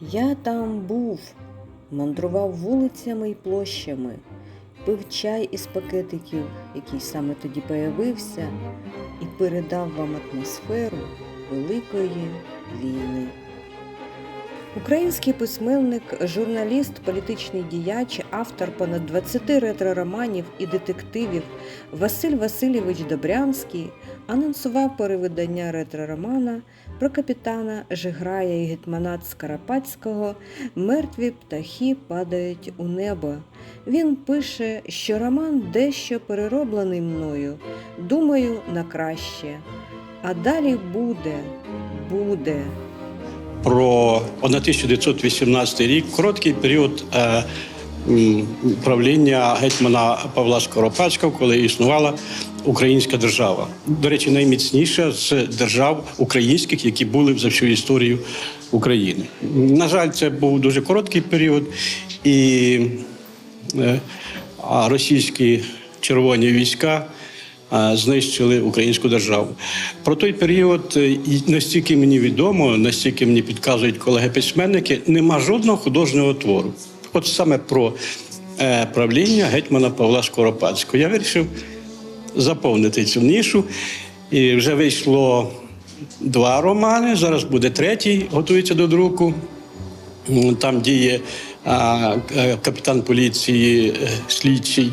Я там був, мандрував вулицями й площами, пив чай із пакетиків, який саме тоді появився, і передав вам атмосферу Великої війни. Український письменник, журналіст, політичний діяч, автор понад 20 ретро-романів і детективів Василь Васильович Добрянський анонсував перевидання ретро-романа про капітана Жиграя і гетьманат Скарапатського Мертві птахи падають у небо. Він пише, що роман дещо перероблений мною, думаю, на краще. А далі буде, буде. Про 1918 рік, короткий період е, правління гетьмана Павла Скоропадського, коли існувала українська держава. До речі, найміцніша з держав українських, які були за всю історію України. На жаль, це був дуже короткий період, і е, російські червоні війська знищили українську державу. Про той період, е, настільки мені відомо, настільки мені підказують колеги-письменники, нема жодного художнього твору. От саме про е, правління гетьмана Павла Скоропадського. Я вирішив заповнити цю нишу. І вже вийшло два романи. Зараз буде третій, готується до друку. Там діє капітан поліції е, слідчий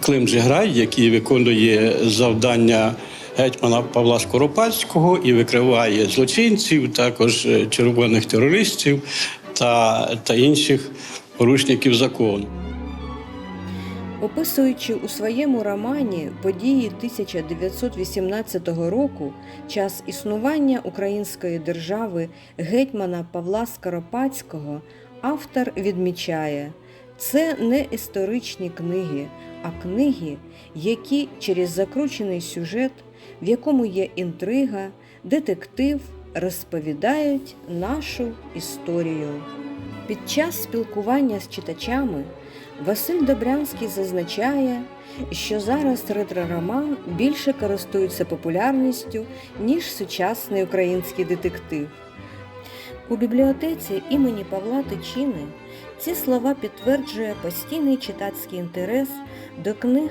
Клим Жиграй, який виконує завдання гетьмана Павла Скоропадського і викриває злочинців, також е, червоних терористів та, та інших порушників закону. Описуючи у своєму романі події 1918 року, час існування української держави гетьмана Павла Скоропадського, автор відмічає, це не історичні книги, а книги, які через закручений сюжет, в якому є інтрига, детектив, розповідають нашу історію. Під час спілкування з читачами Василь Добрянський зазначає, що зараз ретро-роман більше користується популярністю, ніж сучасний український детектив. У бібліотеці імені Павла Тичини ці слова підтверджує постійний читацький інтерес до книг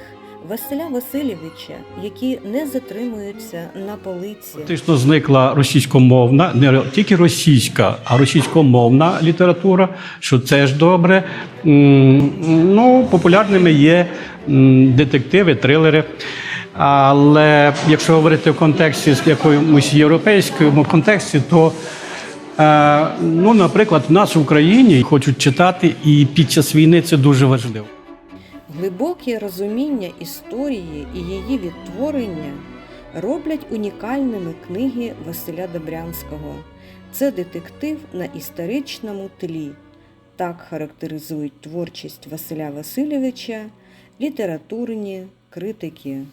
Василя Васильовича, які не затримуються на полиці. Фактично зникла російськомовна, не тільки російська, а російськомовна література, що це ж добре. Ну, популярними є детективи, трилери. Але якщо говорити в контексті з якомусь європейському контексті, то е, ну, наприклад, в нас в Україні хочуть читати, і під час війни це дуже важливо. Глибоке розуміння історії і її відтворення роблять унікальними книги Василя Добрянського. Це детектив на історичному тлі. Так характеризують творчість Василя Васильовича літературні критики.